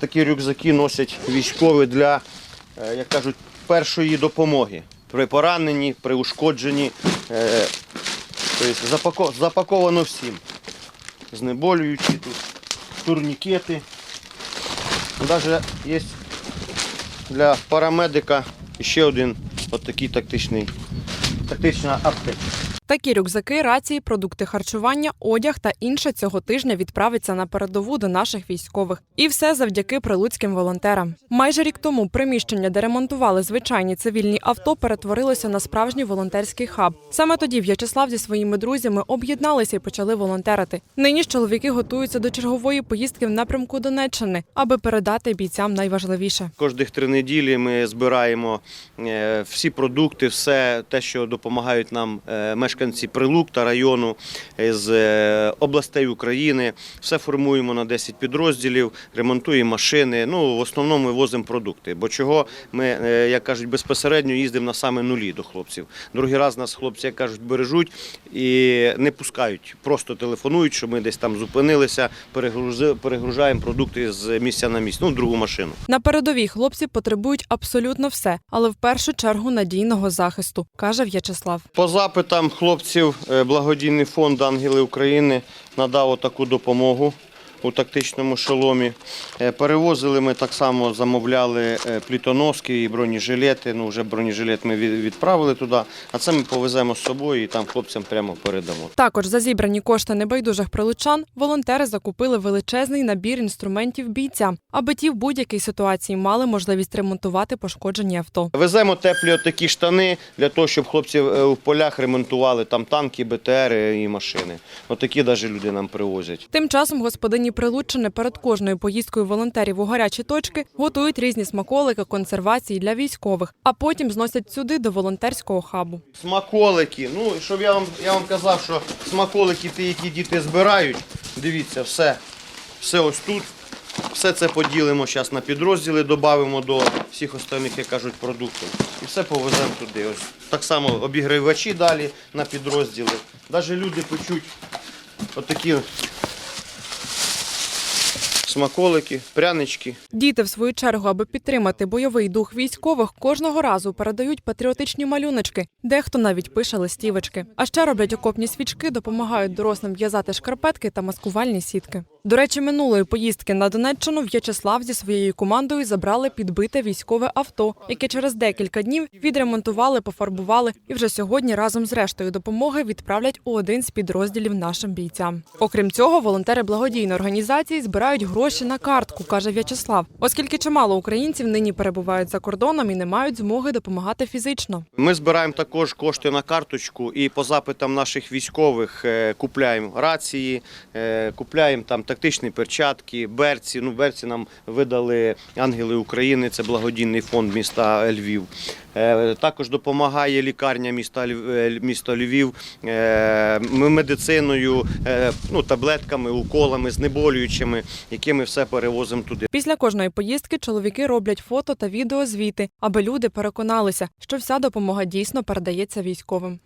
Такі рюкзаки носять військові для, е, як кажуть, першої допомоги. При пораненні, при ушкодженні. Е, запаковано всім. Знеболюючі тут, турнікети. Навіть є для парамедика ще один от такий тактичний, тактична аптека. Такі рюкзаки, рації, продукти харчування, одяг та інше цього тижня відправиться на передову до наших військових. І все завдяки прилуцьким волонтерам. Майже рік тому приміщення, де ремонтували звичайні цивільні авто, перетворилося на справжній волонтерський хаб. Саме тоді В'ячеслав зі своїми друзями об'єдналися і почали волонтерити. Нині ж чоловіки готуються до чергової поїздки в напрямку Донеччини, аби передати бійцям найважливіше. Кожних три неділі ми збираємо е, всі продукти, все те, що допомагають нам е, мешканці Прилук та району з е, областей України. Все формуємо на 10 підрозділів, ремонтуємо машини. Ну, в основному ми возимо продукти. Бо чого ми, е, як кажуть, безпосередньо їздимо на саме нулі до хлопців. Другий раз нас хлопці, як кажуть, бережуть і не пускають, просто телефонують, що ми десь там зупинилися, перегружаємо продукти з місця на місце, ну, в другу машину. На передовій хлопці потребують абсолютно все, але в першу чергу надійного захисту, каже В'ячеслав. По запитам хлопців е, благодійний фонд Ангели України надав таку допомогу у тактичному шоломі. Е, Перевозили ми так само, замовляли е, плітоноски і бронежилети. Ну, вже бронежилет ми відправили туди, а це ми повеземо з собою і там хлопцям прямо передамо. Також за зібрані кошти небайдужих прилучан волонтери закупили величезний набір інструментів бійцям, аби ті в будь-якій ситуації мали можливість ремонтувати пошкоджені авто. Веземо теплі отакі штани для того, щоб хлопці е, в полях ремонтували там танки, БТРи і машини. Отакі навіть люди нам привозять. Тим часом господині Прилуччини перед кожною поїздкою волонтерів у гарячі точки готують різні смаколики, консервації для військових, а потім зносять сюди до волонтерського хабу. Смаколики. Ну, щоб я вам, я вам казав, що смаколики ті, які діти збирають, дивіться, все, все ось тут. Все це поділимо зараз на підрозділи, додамо до всіх остальних, як кажуть, продуктів. І все повеземо туди. Ось так само обігрівачі далі на підрозділи. Навіть люди печуть отакі смаколики, прянички. Діти, в свою чергу, аби підтримати бойовий дух військових, кожного разу передають патріотичні малюночки, дехто навіть пише листівочки. А ще роблять окопні свічки, допомагають дорослим в'язати шкарпетки та маскувальні сітки. До речі, минулої поїздки на Донеччину В'ячеслав зі своєю командою забрали підбите військове авто, яке через декілька днів відремонтували, пофарбували і вже сьогодні разом з рештою допомоги відправлять у один з підрозділів нашим бійцям. Окрім цього, волонтери благодійної організації збирають гроші на картку, каже В'ячеслав, оскільки чимало українців нині перебувають за кордоном і не мають змоги допомагати фізично. Ми збираємо також кошти на карточку і по запитам наших військових е, купляємо рації, е, купляємо там тактичні перчатки, берці. Ну, берці нам видали Ангели України, це благодійний фонд міста Львів. Е, Також допомагає лікарня міста, е, міста Львів е, медициною, ну, таблетками, уколами, знеболюючими, які ми все перевозимо туди. Після кожної поїздки чоловіки роблять фото та відеозвіти, аби люди переконалися, що вся допомога дійсно передається військовим.